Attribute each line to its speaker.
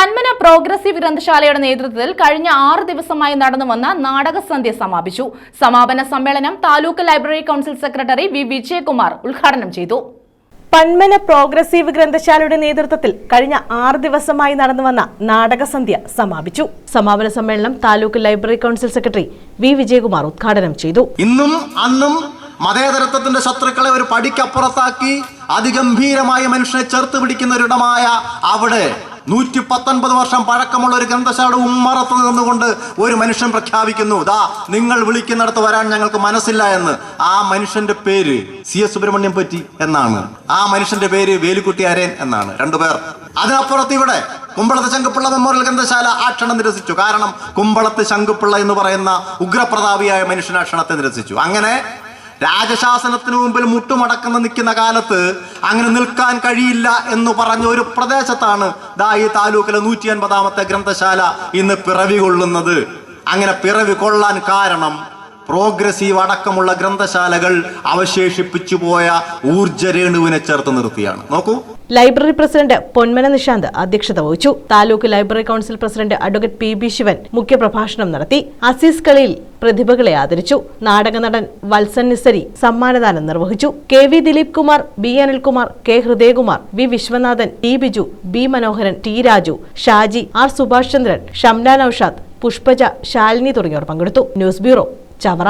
Speaker 1: Panmana progressive ഗ്രന്ഥശാലയുടെ നേതൃത്വത്തിൽ കഴിഞ്ഞ ആറ് ദിവസമായി നടന്നുവന്ന നാടകസന്ധ്യ സമാപിച്ചു. സമാപന സമ്മേളനം taluk library council secretary V Vijayakumar ഉദ്ഘാടനം ചെയ്തു.
Speaker 2: പന്മന പ്രോഗ്രസീവ് ഗ്രന്ഥശാലയുടെ നേതൃത്വത്തിൽ കഴിഞ്ഞ ആറ് ദിവസമായി നടന്നുവന്ന നാടകസന്ധ്യ സമാപിച്ചു. സമാപന സമ്മേളനം taluk library council secretary V Vijayakumar ഉദ്ഘാടനം ചെയ്തു.
Speaker 3: ഇന്നും അന്നും മതേതരത്വത്തിന്റെ ശത്രുക്കളെ ഒരു പടിക്കപ്പുറത്താക്കി അതിഗംഭീരമായ മനുഷ്യനെ ചേർത്ത് പിടിക്കുന്ന ഒരിടമായ അവിടെ നൂറ്റി പത്തൊൻപത് വർഷം പഴക്കമുള്ള ഒരു ഗ്രന്ഥശാല ഉമ്മറത്ത് നിന്നുകൊണ്ട് ഒരു മനുഷ്യൻ പ്രഖ്യാപിക്കുന്നു. ദാ നിങ്ങൾ വിളിക്കുന്നിടത്ത് വരാൻ ഞങ്ങൾക്ക് മനസ്സില്ല എന്ന്. ആ മനുഷ്യന്റെ പേര് സി എസ് സുബ്രഹ്മണ്യം പറ്റി എന്നാണ്. ആ മനുഷ്യന്റെ പേര് വേലുക്കുട്ടി അരയൻ എന്നാണ്. രണ്ടുപേർ അതിനപ്പുറത്ത് ഇവിടെ കുമ്പളത്ത് ശങ്കുപ്പിള്ള മെമ്മോറിയൽ ഗ്രന്ഥശാല ആ ക്ഷണം നിരസിച്ചു. കാരണം കുമ്പളത്ത് ശങ്കുപ്പിള്ള എന്ന് പറയുന്ന ഉഗ്രപ്രതാപിയായ മനുഷ്യൻ ആ ക്ഷണത്തെ നിരസിച്ചു. അങ്ങനെ രാജശാസനത്തിന് മുമ്പിൽ മുട്ടുമടക്കുന്ന നിൽക്കുന്ന കാലത്ത് അങ്ങനെ നിൽക്കാൻ കഴിയില്ല എന്ന് പറഞ്ഞ ഒരു പ്രദേശത്താണ് ദാ ഈ താലൂക്കിലെ നൂറ്റി അൻപതാമത്തെ ഗ്രന്ഥശാല ഇന്ന് പിറവി കൊള്ളുന്നത്. അങ്ങനെ പിറവി കൊള്ളാൻ കാരണം പ്രോഗ്രസീവ് അടക്കമുള്ള ഗ്രന്ഥശാലകൾ അവശേഷിപ്പിച്ചു പോയ ഊർജരേണുവിനെ ചേർത്ത് നിർത്തിയാണ്. നോക്കൂ.
Speaker 2: ലൈബ്രറി പ്രസിഡന്റ് പൊന്മന നിശാന്ത് അധ്യക്ഷത വഹിച്ചു. Taluk library council president advocate P B Sivan മുഖ്യപ്രഭാഷണം നടത്തി. അസീസ് കളിയിൽ പ്രതിഭകളെ ആദരിച്ചു. നാടക നടൻ വത്സൻ നിസരി സമ്മാനദാനം നിർവഹിച്ചു. K V Dileep Kumar B Anilkumar K Hridayakumar V Viswanathan T Biju B Manoharan T Raju Shaji R Subhash Chandran Shamna Noushad Pushpaja Shalini തുടങ്ങിയവർ പങ്കെടുത്തു. News bureau Chavara.